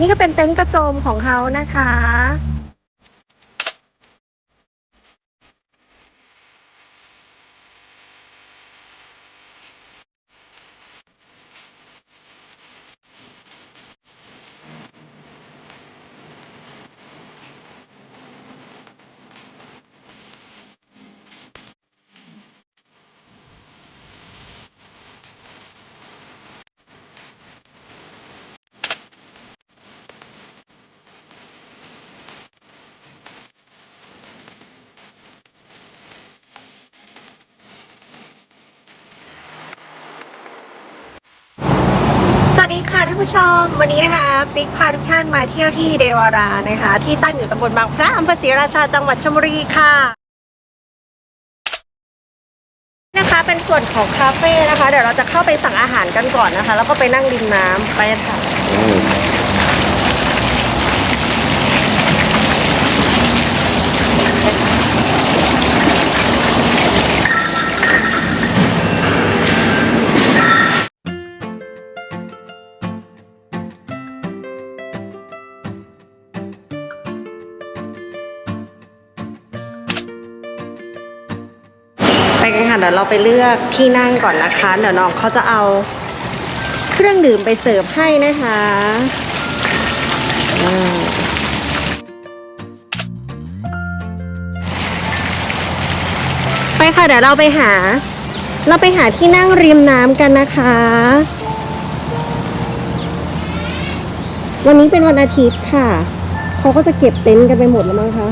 นี่ก็เป็นเต็นท์กระโจมของเขานะคะ ผู้ชม วันนี้นะคะปิ๊กพาทุกท่านมาเที่ยวที่เดวารานะคะ ที่ตั้งอยู่ตำบลบางพระอำเภอศรีราชาจังหวัดชลบุรีค่ะนะคะเป็นส่วนของคาเฟ่นะคะ เดี๋ยวเราจะเข้าไปสั่งอาหารกันก่อนนะคะ แล้วก็ไปนั่งริมน้ำไปค่ะ ไปกันค่ะเดี๋ยวเราไปเลือกที่นั่งก่อนนะคะ เดี๋ยวน้องเขาจะเอาเครื่องดื่มไปเสิร์ฟให้นะคะไปค่ะเดี๋ยวเราไปหา เราไปหาที่นั่งริมน้ำกันนะคะ วันนี้เป็นวันอาทิตย์ค่ะเขาก็จะเก็บเต็นท์กันไปหมดแล้วมั้งคะ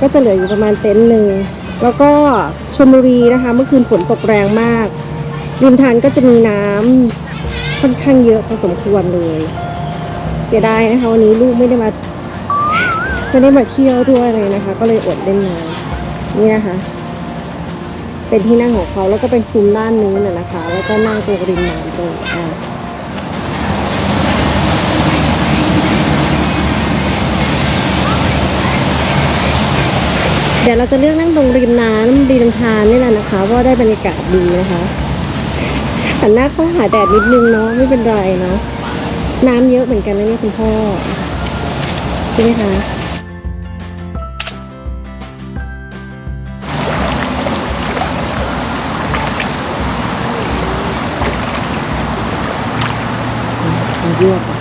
ก็จะเหลืออยู่ประมาณเต็นท์หนึ่ง แล้วก็ชลบุรีนะคะ เมื่อคืนฝนตกแรงมาก ริมทานก็จะมีน้ำค่อนข้างเยอะพอสมควรเลย เสียดายนะคะ วันนี้ลูกไม่ได้มาไม่ได้มาเที่ยวด้วยเลยนะคะ ก็เลยอดเล่นน้ำนี่นะคะ เป็นที่นั่งของเขาแล้วก็เป็นซุ้มด้านนู้นนะนะคะ แล้วก็นั่งตรงริมน้ำตรงอ่า เดี๋ยวเราจะเลือกนั่งตรงริมน้ำริมทานนี่แหละนะคะเพราะว่าได้บรรยากาศดีนะคะหันหน้าเข้าหาแดดนิดนึงเนาะไม่เป็นไรเนาะน้ำเยอะเหมือนกันนะเนี่ยคุณพ่อใช่ไหมคะยว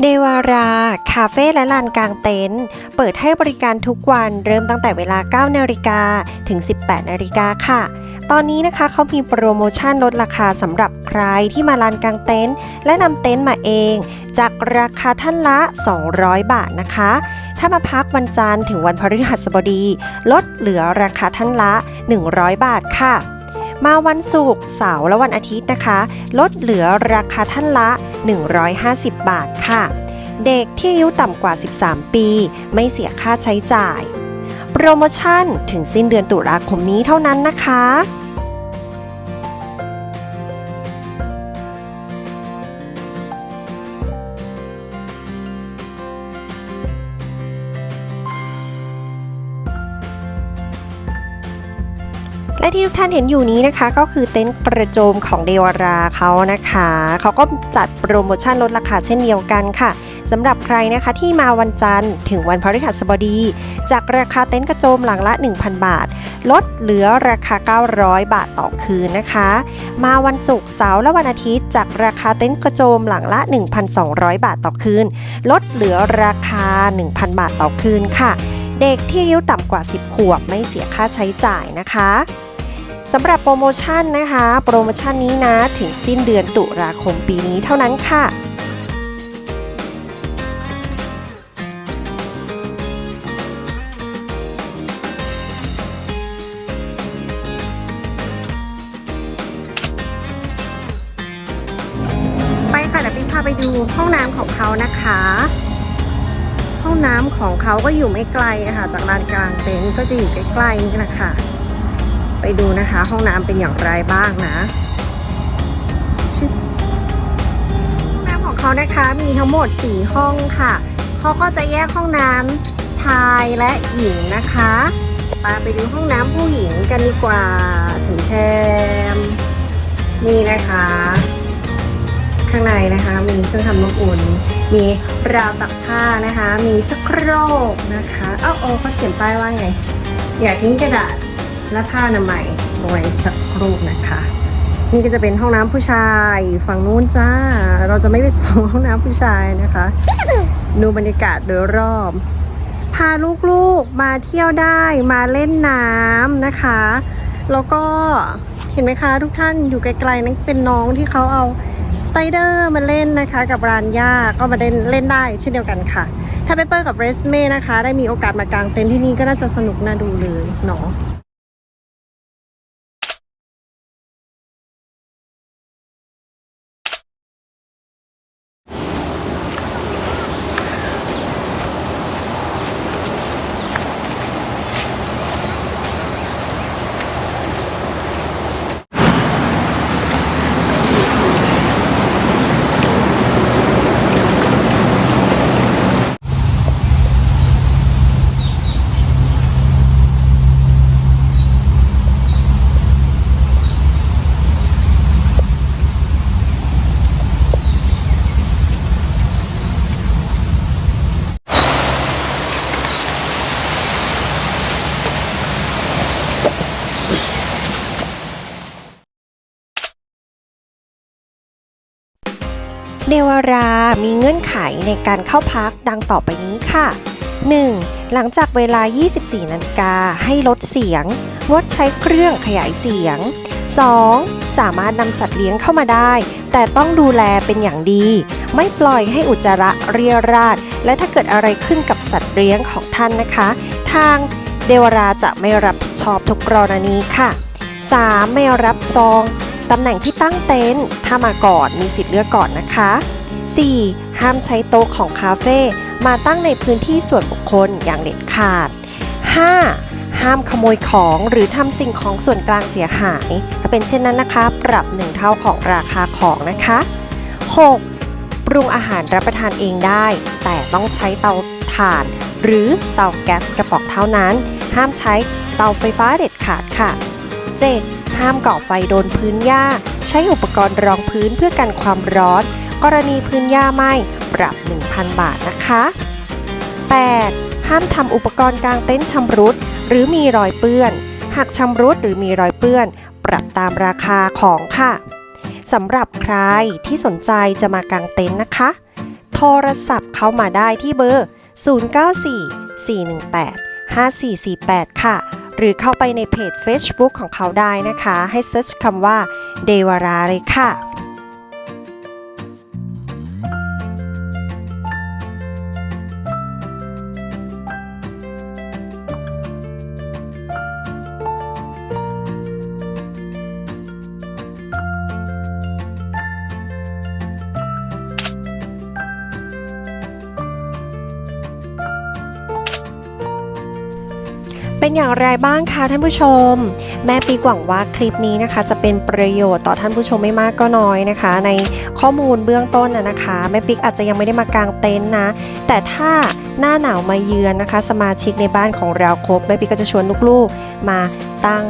เดวารา คาเฟ่และลานกลางเต็นท์เปิดให้บริการทุกวันเริ่มตั้งแต่เวลา 9 นาฬิกาถึง 18 นาฬิกาค่ะ ตอนนี้นะคะเขามีโปรโมชั่นลดราคาสำหรับใครที่มาลานกลางเต็นท์และนำเต็นท์มาเอง จากราคาท่านละ 200 บาทนะคะ ถ้ามาพักวันจันทร์ถึงวันพฤหัสบดี ลดเหลือราคาท่านละ 100 บาทค่ะ มาวันศุกร์เสาร์และวันอาทิตย์นะคะ ลดเหลือราคาท่านละ 150 บาทค่ะ เด็กที่อายุต่ำกว่า 13 ปี ไม่เสียค่าใช้จ่าย โปรโมชั่นถึงสิ้นเดือนตุลาคมนี้เท่านั้นนะคะ และที่ทุกท่านเห็นอยู่นี้นะคะ ก็คือเต็นท์กระโจมของเดวาราเขานะคะ เขาก็จัดโปรโมชั่นลดราคาเช่นเดียวกันค่ะสำหรับใครนะคะที่มาวันจันทร์ถึงวันพฤหัสบดี จากราคาเต็นท์กระโจมหลังละ 1,000 บาท ลดเหลือราคา 900 บาทต่อคืนนะคะ มาวันศุกร์เสาร์และวันอาทิตย์จากราคาเต็นท์กระโจมหลังละ 1,200 บาทต่อคืน ลดเหลือราคา 1,000 บาทต่อคืนค่ะ เด็กที่อายุต่ำกว่า 10 ขวบไม่เสียค่าใช้จ่ายนะคะ สำหรับโปรโมชั่นนะคะ โปรโมชั่นนี้นะ ถึงสิ้นเดือนตุลาคมปีนี้เท่านั้นค่ะไปค่ะเดี๋ยวปิ๊กพาไปดูห้องน้ำของเขานะคะ ห้องน้ำของเขาก็อยู่ไม่ไกลอะค่ะจากลานกลางเต็นท์ก็จะอยู่ใกล้ๆนี่นะคะ ไปดูนะคะ ห้องน้ำเป็นอย่างไรบ้างนะห้องน้ำของเขานะคะมีทั้งหมด 4 ห้องค่ะ เขาก็จะแยกห้องน้ำชายและหญิงนะคะไปไปดูห้องน้ำผู้หญิงกันดีกว่าถึงแชมนี่นะคะ ข้างในนะคะมีเครื่องทำน้ำอุ่น มีราวตักผ้านะคะ มีชักโครกนะคะเอ้าโอ้เขาเขียนป้ายว่าไง อย่าทิ้งกระดาษ และผ้าอนามัยเอาไว้ชักครกนะคะ นี่ก็จะเป็นห้องน้ำผู้ชายฝั่งนู้นจ้า เราจะไม่ไปส่องห้องน้ำผู้ชายนะคะ ดูบรรยากาศโดยรอบ พาลูกๆมาเที่ยวได้มาเล่นน้ำนะคะ แล้วก็เห็นไหมคะทุกท่านอยู่ไกลๆนั่นเป็นน้องที่เขาเอาสไตเดอร์มาเล่นนะคะ กับรานย่าก็มาเล่นเล่นได้เช่นเดียวกันค่ะ ถ้าเปเปอร์กับเรสเม่นะคะ ได้มีโอกาสมากางเต็นท์ที่นี่ก็น่าจะสนุกน่าดูเลยเนาะ วารามีเงื่อนไขในการเข้าพักดังต่อไปนี้ค่ะ 1. หลังจากเวลา 24 นาฬิกาให้ลดเสียง งดใช้เครื่องขยายเสียง 2. สามารถนำสัตว์เลี้ยงเข้ามาได้ แต่ต้องดูแลเป็นอย่างดี ไม่ปล่อยให้อุจจาระเรียราด และถ้าเกิดอะไรขึ้นกับสัตว์เลี้ยงของท่านนะคะ ทางเดวราจะไม่รับผิดชอบทุกกรณีค่ะ 3. ไม่รับซอง ตำแหน่งที่ตั้งเต็นท์ถ้ามาก่อนมีสิทธิ์เลือกก่อนนะคะ 4. ห้ามใช้โต๊ะของคาเฟ่มาตั้งในพื้นที่ส่วนบุคคลอย่างเด็ดขาด 5. ห้ามขโมยของหรือทำสิ่งของส่วนกลางเสียหาย ถ้าเป็นเช่นนั้นนะคะ ปรับ 1 เท่าของราคาของนะคะ 6. ปรุงอาหารรับประทานเองได้ แต่ต้องใช้เตาถ่าน หรือเตาแก๊สกระป๋องเท่านั้น ห้ามใช้เตาไฟฟ้าเด็ดขาดค่ะ 7. ห้ามก่อไฟโดนพื้นหญ้า ใช้อุปกรณ์รองพื้นเพื่อกันความร้อน กรณีพื้นหญ้าไหม้ปรับ 1,000 บาทนะคะ 8. ห้ามทำอุปกรณ์กลางเต็นท์ชำรุด หรือมีรอยเปื้อน หากชำรุดหรือมีรอยเปื้อน ปรับตามราคาของค่ะสำหรับใครที่สนใจจะมากางเต็นท์นะคะ โทรศัพท์เข้ามาได้ที่เบอร์ 094 418 5448 ค่ะ หรือเข้าไปในเพจ Facebook ของเขาได้นะคะ ให้เซิร์ชคำว่าเดวาราเลยค่ะ เป็นอย่างไรบ้างคะท่านผู้ชม แม่ปีกหวังว่าคลิปนี้นะคะ จะเป็นประโยชน์ต่อท่านผู้ชมไม่มากก็น้อยนะคะ ในข้อมูลเบื้องต้นนะนะคะ แม่ปิ๊กอาจจะยังไม่ได้มากางเต็นท์นะ แต่ถ้าหน้าหนาวมาเยือนนะคะ สมาชิกในบ้านของเราครบแม่ปิ๊กก็จะชวนลูกๆมาตั้ง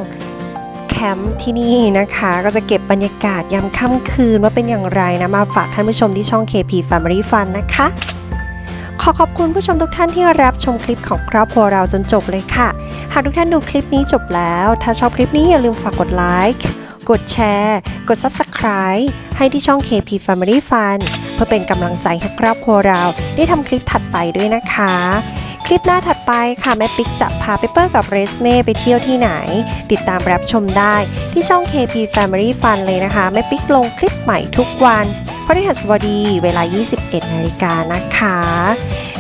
แคมป์ที่นี่นะคะ ก็จะเก็บบรรยากาศยามค่ำคืนว่าเป็นอย่างไรนะมาฝากท่านผู้ชมที่ช่อง KP Family Fun นะคะ อขอบคุณผู้ชมทุกท่านที่รับชมคลิปของครอบครัวเราจนจบเลยค่ะ หากทุกท่านดูคลิปนี้จบแล้ว ถ้าชอบคลิปนี้อย่าลืมฝากกดไลค์กดแชร์ กด Subscribe ให้ที่ช่อง KP Family Fun เพื่อเป็นกำลังใจให้ครอบครัวเราได้ทำคลิปถัดไปด้วยนะคะ คลิปหน้าถัดไปค่ะ แม่ปิ๊กจะพาเปเปอร์กับเรสเม่ไปเที่ยวที่ไหน ติดตามรับชมได้ที่ช่อง KP Family Fun เลยนะคะ แม่ปิ๊กลงคลิปใหม่ทุกวัน พฤหัสบดีเวลา 21 นาฬิกานะคะ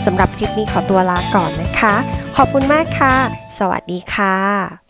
สำหรับคลิปนี้ขอตัวลาก่อนนะคะ ขอบคุณมากค่ะ สวัสดีค่ะ